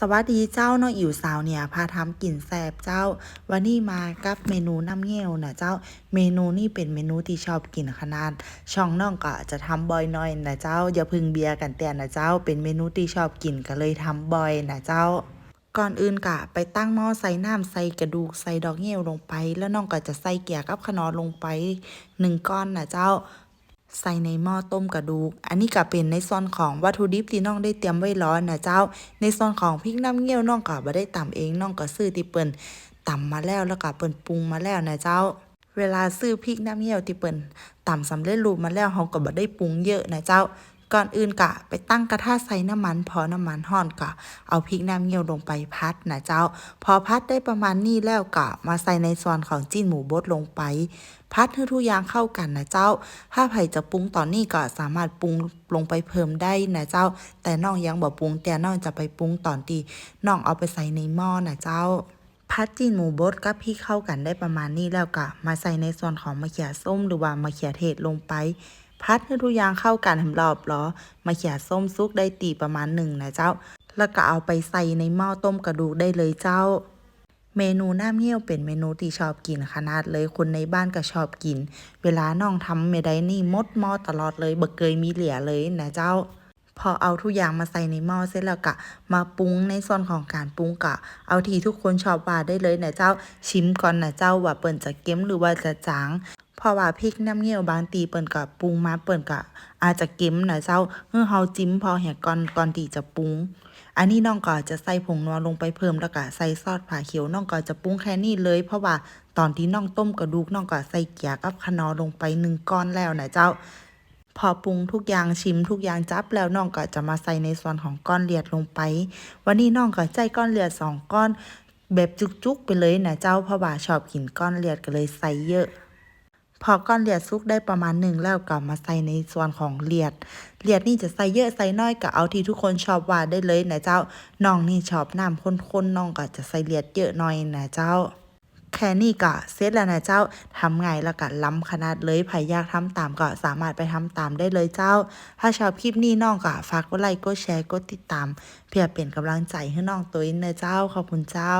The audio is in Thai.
สวัสดีเจ้าน้องอิ๋วสาวเนี่ยพาทำกลิ่นแซ่บเจ้า วันนี้มากับเมนูน้ำเงี้ยวนะเจ้าเมนูนี่เป็นเมนูที่ชอบกินขนาด ช่องน้องก็จะทำบ่อยหน่อยนะเจ้าอย่าพึ่งเบียร์กันแต่นะเจ้า เป็นเมนูที่ชอบกินก็เลยทำบ่อยนะเจ้า ก่อนอื่นกะ ไปตั้งหม้อใส่น้ำใส่กระดูกใส่ดอกเงี้ยวลงไป แล้วน้องก็จะใส่เกียกับขนอลงไปหนึ่งก้อนนะเจ้า ใส่ในหม้อต้มกระดูก อันนี้ก็เป็นในส่วนของวัตถุดิบที่น้องได้เตรียมไว้ร้อนนะเจ้า ในส่วนของพริกน้ำเงี้ยวน้องก็บ่ได้ตำเองน้องก็ซื้อที่เปิ้นตำมาแล้วแล้วก็เปิ้นปรุงมาแล้วนะเจ้า เวลาซื้อพริกน้ำเงี้ยวที่เปิ้นตำสำเร็จรูปมาแล้วเฮาก็บ่ได้ปรุงเยอะนะเจ้า ก่อนอื่นกะ ไปตั้งกระทะใส่น้ำมัน พอน้ำมันร้อนก็เอาพริกน้ำเงี้ยวลงไปพัดนะเจ้า พอพัดได้ประมาณนี้แล้วก็มาใส่ในส่วนของจิ้นหมูบดลงไป พัดให้ทุกอย่างเข้ากันนะเจ้า ถ้าไผจะปรุงตอนนี้ก็สามารถปรุงลงไปเพิ่มได้นะเจ้า แต่น้องยังบ่ปรุงแต่น้องจะไปปรุงตอนที่น้องเอาไปใส่ในหม้อนะเจ้าพัดจีนหมูบดกับพริกเข้ากันได้ประมาณนี้แล้วก็มาใส่ในส่วนของมะเขือส้มหรือว่ามะเขือเทศลงไป พัดให้ทุกอย่างเข้ากันให้รอบล้อมะเขือส้มซุกได้ตีประมาณหนึ่งนะเจ้า แล้วก็เอาไปใส่ในหม้อต้มกระดูกได้เลยเจ้า เมนูน้ำเงี้ยวเป็นเมนูที่ชอบกินขนาดเลยคนในบ้านก็ชอบกิน เวลาน้องทำเมได้นี่มดหม้อตลอดเลยบ่เคยมีเหลือเลยนะเจ้าพอเอาทุกอย่างมาใส่ในหม้อเสร็จแล้วก็มาปรุงในส่วนของการปรุงกะ เอาที่ทุกคนชอบว่าได้เลยนะเจ้าชิมก่อนนะเจ้าว่าเปิ้นจะเค็มหรือว่าจะจาง ราะว่าพริกน้ำเงี้ยวบางตีเปิ้นก็ปรุงมาเปิ้นก็อาจจะเค็มนะเจ้าเฮือเฮาจิ้มพอแหกก่อนก่อนที่จะปรุง อันนี้น้องก็จะใส่ผงนัวลงไปเพิ่มแล้วก็ใส่ซอสผาเขียวน้องก็จะปรุงแค่นี้เลย เพราะว่าตอนที่น้องต้มกระดูกน้องก็ใส่เกียกับขนอลงไปหนึ่งก้อนแล้วนะเจ้า พอปรุงทุกอย่างชิมทุกอย่างจับแล้วน้องก็จะมาใส่ในส่วนของก้อนเลียดลงไป วันนี้น้องก็ใจก้อนเลียดสองก้อนแบบจุกๆไปเลยนะเจ้าเพราะว่าชอบกินก้อนเลียดก็เลยใส่เยอะ พอก้อนเลียดซุกได้ประมาณหนึ่งแล้วก็มาใส่ในส่วนของเลียดเลียดนี่จะใส่เยอะใส่น้อยก็เอาที่ทุกคนชอบว่าได้เลยนะเจ้าน้องนี่ชอบน้ำข้นๆน้องก็จะใส่เลียดเยอะหน่อยนะเจ้าแค่นี้ก็เสร็จแล้วนะเจ้าทำไงแล้วก็ล้ำขนาดเลยใครอยากทำตามก็สามารถไปทำตามได้เลยเจ้า ถ้าชอบคลิปนี้น้องก็ฝากกดไลค์กดแชร์กดติดตาม เพื่อเป็นกำลังใจให้น้องตัวเองเนอะเจ้าขอบคุณเจ้า